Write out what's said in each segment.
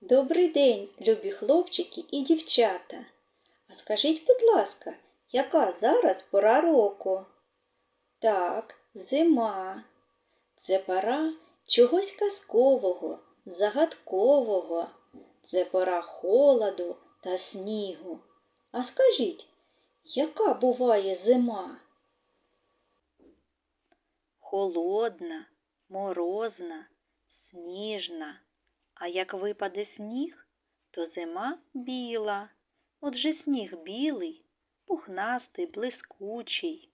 Добрий день, любі хлопчики і дівчата. А скажіть, будь ласка, яка зараз пора року? Так, зима. Це пора чогось казкового, загадкового. Це пора холоду та снігу. А скажіть, яка буває зима? Холодна, морозна, сніжна. А як випаде сніг, то зима біла. Отже сніг білий, пухнастий, блискучий.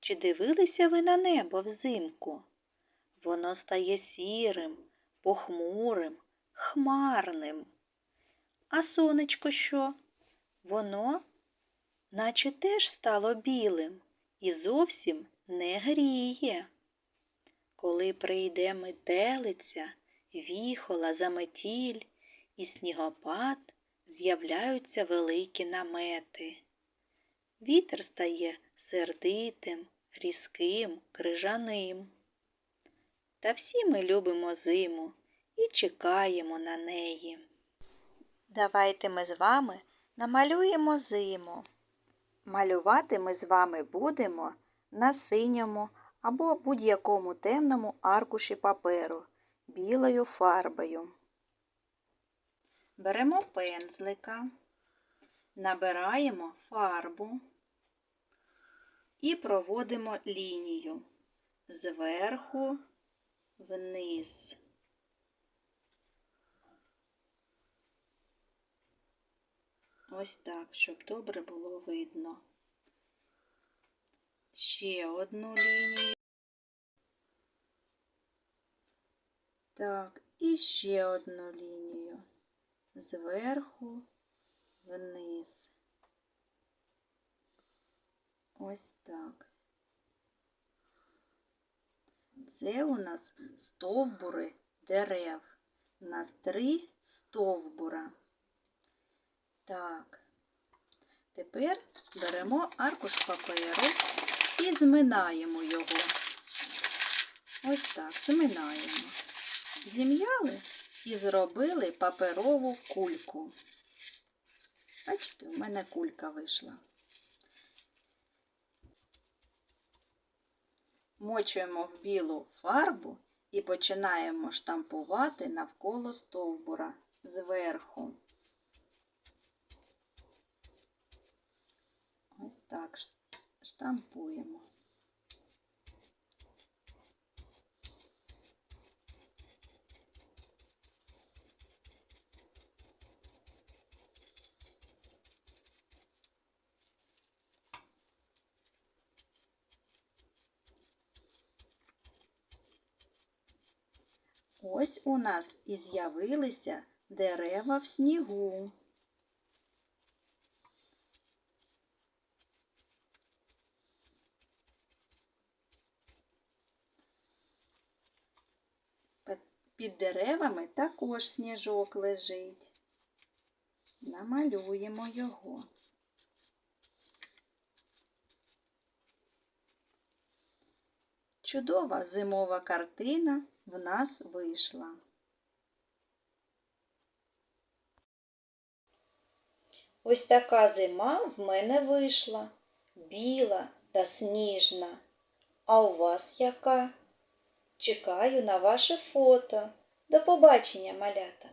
Чи дивилися ви на небо взимку? Воно стає сірим, похмурим, хмарним. А сонечко що? Воно, наче теж стало білим і зовсім не гріє. Коли прийде метелиця, віхола, заметіль і снігопад, з'являються великі намети. Вітер стає сердитим, різким, крижаним. Та всі ми любимо зиму і чекаємо на неї. Давайте ми з вами намалюємо зиму. Малювати ми з вами будемо на синьому або будь-якому темному аркуші паперу білою фарбою. Беремо пензлика, набираємо фарбу і проводимо лінію зверху вниз. Ось так, щоб добре було видно. Ще одну лінію. Так, і ще одну лінію зверху вниз. Ось так. Це у нас стовбури дерев. У нас три стовбура. Так. Тепер беремо аркуш паперу і зминаємо його. Ось так, зминаємо. Зім'яли і зробили паперову кульку. Бачите, у мене кулька вийшла. Мочуємо в білу фарбу і починаємо штампувати навколо стовбура зверху. Ось так штампуємо. Ось у нас і з'явилися дерева в снігу. Під деревами також сніжок лежить. Намалюємо його. Чудова зимова картина в нас вийшла. Ось така зима в мене вийшла, біла та сніжна. А у вас яка? Чекаю на ваше фото. До побачення, малята!